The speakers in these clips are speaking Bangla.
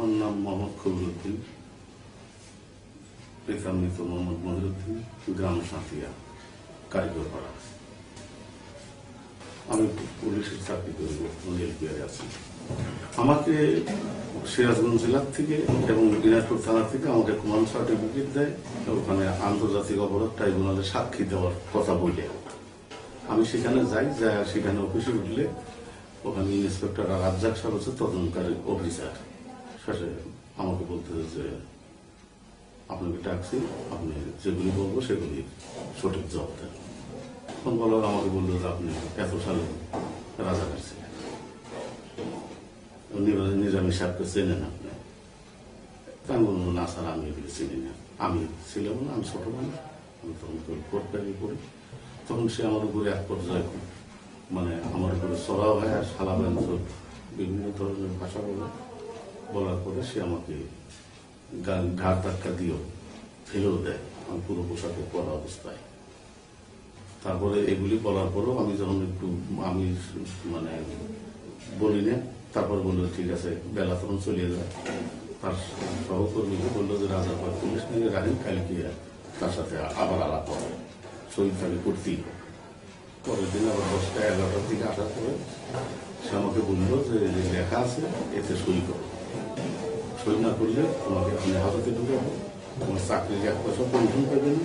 আমার নাম মোহাম্মদ খবরুদ্দিন পিতা মৃত মোহাম্মদ মহিউদ্দিন গ্রাম সাঁতিয়া কারিগরপাড়া। আমি পুলিশের চাকরি করি এলপিআরে আছি। আমাকে সিরাজগঞ্জ জেলার থেকে এবং দিনাজপুর থানা থেকে আমাকে কমান্ড সার্টিফিকেট দেয় ওখানে আন্তর্জাতিক অপরাধ ট্রাইব্যুনালে সাক্ষী দেওয়ার কথা বলে। আমি সেখানে যাই আর সেখানে অফিসে উঠলে ওখানে ইন্সপেক্টর রাজ্জাক সাহেব হচ্ছে তদন্তকারী অফিসার। শেষে আমাকে বলতে যে, আপনাকে ডাকছি, আপনি যেগুলি বলব সেগুলি সঠিক জবাব দেন। তখন বলার আমাকে বলল যে, আপনি এত সালে রাজাকার ছিলেন। নিজামী সাহেবকে চেনেন আপনি? আমি বলব না স্যার, আমি এগুলি চিনি না। আমি ছিলাম না, আমি ছোট মানুষ। আমি তখন কোর্ট করি তখন সে আমার উপরে এক পর্যায়ে মানে আমার উপরে চড়াও হয় আর সালা বিভিন্ন ধরনের ভাষা বলে। বলার পরে সে আমাকে ঘাড় ধাক্কা দিয়েও ফেলেও দেয়। আমি পুরো পোশাকে পরা অবস্থায়। তারপরে এগুলি বলার পরেও আমি যখন একটু আমি মানে বলি না, তারপর বলল, ঠিক আছে, বেলা তখন চলে যায় তার সহকর্মীকে বলল যে রাজা পাক পুলিশ নিয়ে রাখেন কালকে তার সাথে আবার আলাপ হবে। শহীদ তাকে করতেই পরের দিন আবার দশটা, এগারোটার দিকে আসার পরে সে আমাকে বলল যে, লেখা আছে, এতে সই করো। সই না করলে তোমাকে আমি হাজতে ঢুকাবো, তোমার চাকরির এক পয়সা পেনশন পাবে না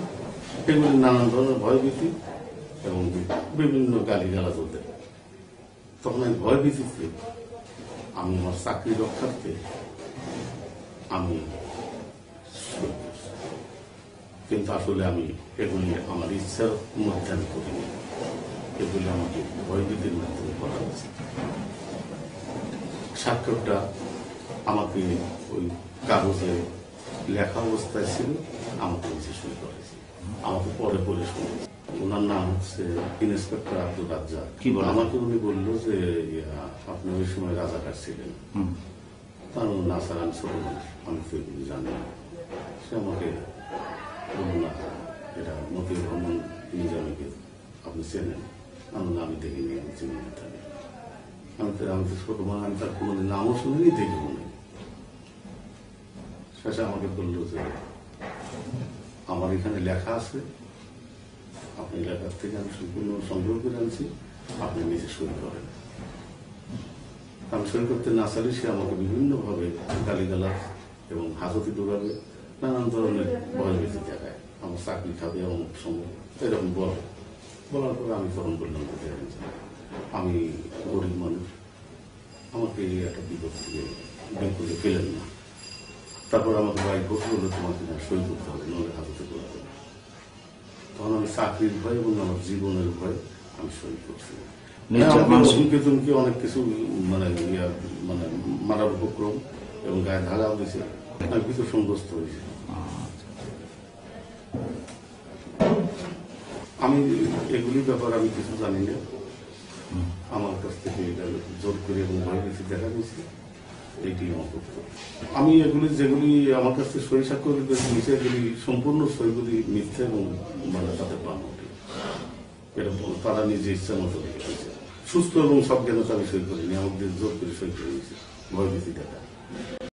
এগুলি নানান ধরনের ভয়ভীতি এবং বিভিন্ন গালি গালা চলতে তখন আমি ভয় ভীতিতে আমি আমার চাকরি রক্ষার্থে আমি কিন্তু আসলে আমি এগুলি আমার ইচ্ছার মধ্যে আমি করিনি। এগুলি আমাকে ভয়ভীতির মাধ্যমে করা হয়েছে। স্বাক্ষরটা আমাকে ওই কাগজে লেখা অবস্থায় ছিল আমাকে নিচে সই করেছে আমাকে পরে পরে শুনেছে ওনার নাম হচ্ছে ইন্সপেক্টর আব্দুল রাজ্জাক। কি বলে? আমাকে উনি বলল যে আপনি ওই সময় রাজাকার ছিলেন। তার না স্যার আমি ছোট মানুষ আমি তো জানি সে আমাকে বলল না এটা মতিউর রহমান নিজামীকে আপনি চেনেন। আমি না, আমি দেখিনি আমি চিনি না আমি তো আমি তো ছোট মানুষ আমি তার কোনো নামও শুনিনি দেখিও না শেষে আমাকে বলল যে, আমার এখানে লেখা আছে। আপনি লেখার থেকে আমি সম্পূর্ণ সংগ্রহ করে আনছি। আপনি নিজে সই করেন। আমি সই করতে না চাইলে সে আমাকে বিভিন্নভাবে গালিগালাজ এবং হাজতি ডোবাবে নানান ধরনের ভয়ভীতি দেখায় আমার চাকরি খাবে অমুক সময়, এরকম বলে। বলার পরে আমি তখন বললাম যে আমি গরিব মানুষ। আমাকে একটা বিপদ থেকে বের ফেলেন না। তারপর আমাকে বাড়ি করতে বলল তোমাকে না সই করতে হবে নলে হাজতে করতে হবে তখন আমি চাকরির ভয় এবং আমার জীবনের ভয় আমি সই করছি। নিশ্চয় হ্যাঁ, হুমকি তুমকি অনেক কিছু মানে ইয়া, মানে মারার উপক্রম এবং গায়ে ধারাও দিছে আমি কিছু সংগ্রস্ত হয়েছি। আমি এগুলি ব্যাপার আমি কিছু জানি না। আমার কাছ থেকে এটা জোর করে এবং ভয় বেশি দেখা গেছে আমি এগুলি যেগুলি আমার কাছে সই স্বাক্ষর নিচে এগুলি সম্পূর্ণ সইগুলি মিথ্যে এবং মানে তাদের পান এটা তারা নিজে ইচ্ছা মতো লিখেছে সুস্থ এবং সব জ্ঞানতা আমি সই করিনি, আমাদের জোর করে সই করে দিয়েছে। ভয় ভীতি দেখা।